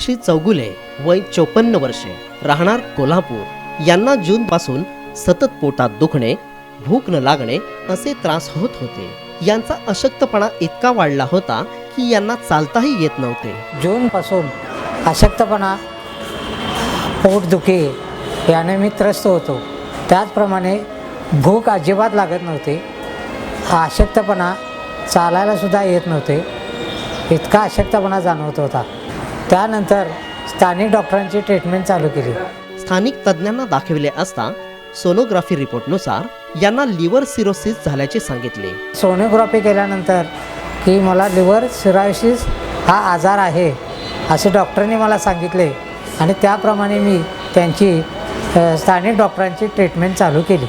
श्री चौगुले वय चोपन्न वर्षे राहणार कोल्हापूर. यांना जून पासून सतत पोटात दुखणे भूक न लागणे असे त्रास होत होते. यांचा अशक्तपणा इतका वाढला होता की यांना चालताही येत नव्हते. जूनपासून अशक्तपणा पोटदुखी याने मी त्रस्त होतो. त्याचप्रमाणे भूक अजिबात लागत नव्हती. अशक्तपणा चालायलासुद्धा येत नव्हते. इतका अशक्तपणा जाणवत होता. त्यानंतर स्थानिक डॉक्टरांची ट्रीटमेंट चालू केली. स्थानिक तज्ज्ञांना दाखविले असता सोनोग्राफी रिपोर्टनुसार यांना लिव्हर सिरोसिस झाल्याचे सांगितले. सोनोग्राफी केल्यानंतर की मला लिव्हर सिरायसिस हा आजार आहे असे डॉक्टरांनी मला सांगितले आणि त्याप्रमाणे मी त्यांची स्थानिक डॉक्टरांची ट्रीटमेंट चालू केली.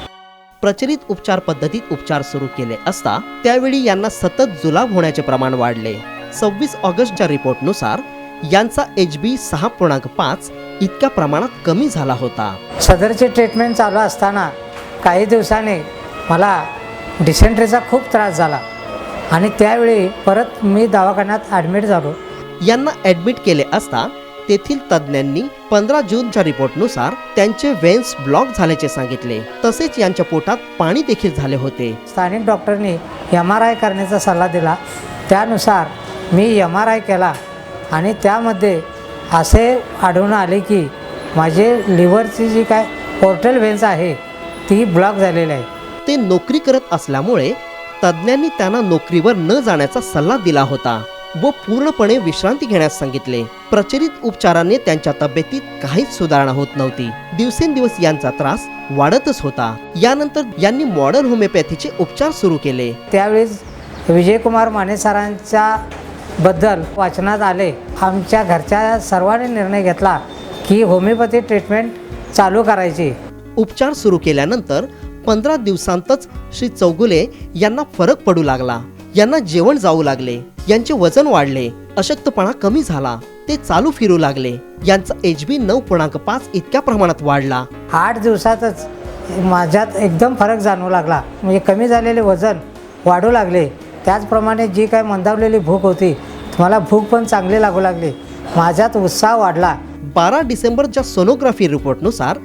प्रचलित उपचार पद्धतीत उपचार सुरू केले असता त्यावेळी यांना सतत जुलाब होण्याचे प्रमाण वाढले. सव्वीस ऑगस्टच्या रिपोर्टनुसार यांचा एच बी सहा पूर्णांक पाच इतक्या प्रमाणात कमी झाला होता. सदरची ट्रीटमेंट चालू असताना काही दिवसांनी मला डिसेंट्रीचा खूप त्रास झाला. आणि त्यावेळी परत मी दवाखान्यात ॲडमिट झालो. यांना ऍडमिट केले असता तेथील तज्ज्ञांनी पंधरा जूनच्या रिपोर्टनुसार त्यांचे वेन्स ब्लॉक झाल्याचे सांगितले. तसेच यांच्या पोटात पाणी देखील झाले होते. स्थानिक डॉक्टरनी एम आर आय करण्याचा सल्ला दिला. त्यानुसार मी एम आर आय केला. आणि त्यामध्ये असे आढळून आले की माझे लिव्हरची जी काय पोर्टल व्हेन्स आहे ती ब्लॉक झालेली आहे. ते नोकरी करत असल्यामुळे तज्ज्ञांनी त्यांना नोकरीवर न जाण्याचा सल्ला दिला होता. व पूर्णपणे विश्रांती घेण्यास सांगितले. प्रचलित उपचाराने त्यांच्या तब्येतीत काहीच सुधारणा होत नव्हती. दिवसेंदिवस यांचा त्रास वाढतच होता. यानंतर यांनी मॉडर्न होमिओपॅथीचे उपचार सुरू केले. त्यावेळेस विजयकुमार माने सरांच्या बद्दल वाचनात आले. आमच्या घरच्या सर्वांनी निर्णय घेतला की होमिओपॅथी ट्रीटमेंट चालू करायची. उपचार सुरू केल्यानंतर पंधरा दिवसांतच श्री चौगुले यांना फरक पडू लागला. यांना जेवण जाऊ लागले. यांचे वजन वाढले. अशक्तपणा कमी झाला. ते चालू फिरू लागले. यांचा एच बी नऊ पूर्णांक पाच इतक्या प्रमाणात वाढला. आठ दिवसातच माझ्यात एकदम फरक जाणवू लागला. म्हणजे कमी झालेले वजन वाढू लागले. त्याचप्रमाणे जी काय मंदावलेली भूक होती मला भूक पण चांगली लागू लागली. माझ्यात उत्साह वाढला. बारा डिसेंबरच्या सोनोग्राफी रिपोर्टनुसार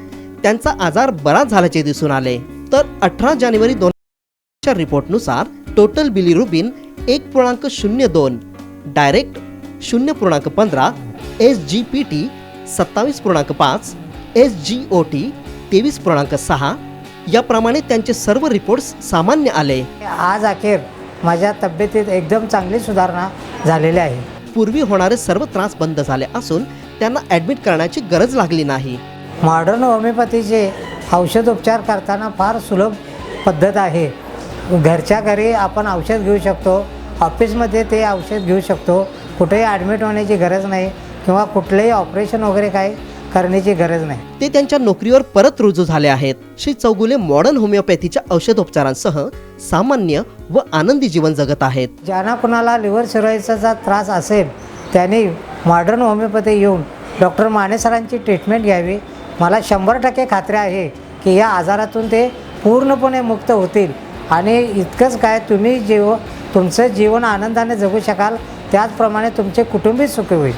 त्यांचा आजार बरा झाल्याचे दिसून आले. तर अठरा जानेवारी दोन च्या रिपोर्टनुसार टोटल बिलिरुबिन एक पूर्णांक शून्य दोन डायरेक्ट शून्य पूर्णांक पंधरा एस जी पी टी सत्तावीस पूर्णांक पाच एस जी ओ टी तेवीस पूर्णांक सहा याप्रमाणे त्यांचे सर्व रिपोर्ट्स सामान्य आले. आज अखेर माझ्या तब्येतीत एकदम चांगली सुधारणा. झालेली आहे. पूर्वी होणारे सर्व त्रास बंद झाले असून त्यांना ॲडमिट करण्याची गरज लागली नाही. मॉडर्न होमिओपॅथीचे औषधोपचार करताना फार सुलभ पद्धत आहे. घरच्या घरी आपण औषध घेऊ शकतो ऑफिसमध्ये ते औषध घेऊ शकतो कुठेही ॲडमिट होण्याची गरज नाही किंवा कुठलंही ऑपरेशन वगैरे काही करण्याची गरज नाही. ते त्यांच्या नोकरीवर परत रुजू झाले आहेत. श्री चौगुले मॉडर्न होमिओपॅथीच्या औषधोपचारांसह सामान्य व आनंदी जीवन जगत आहेत. ज्यांना कुणाला लिव्हर सिरोसिसचा त्रास असेल त्यांनी मॉडर्न होमिओपॅथी येऊन डॉक्टर माने सरांची ट्रीटमेंट घ्यावी. मला शंभर टक्के खात्री आहे की या आजारातून ते पूर्णपणे मुक्त होतील. आणि इतकंच काय तुम्ही जीव तुमचं जीवन आनंदाने जगू शकाल. त्याचप्रमाणे तुमचे कुटुंबी सुखी होईल.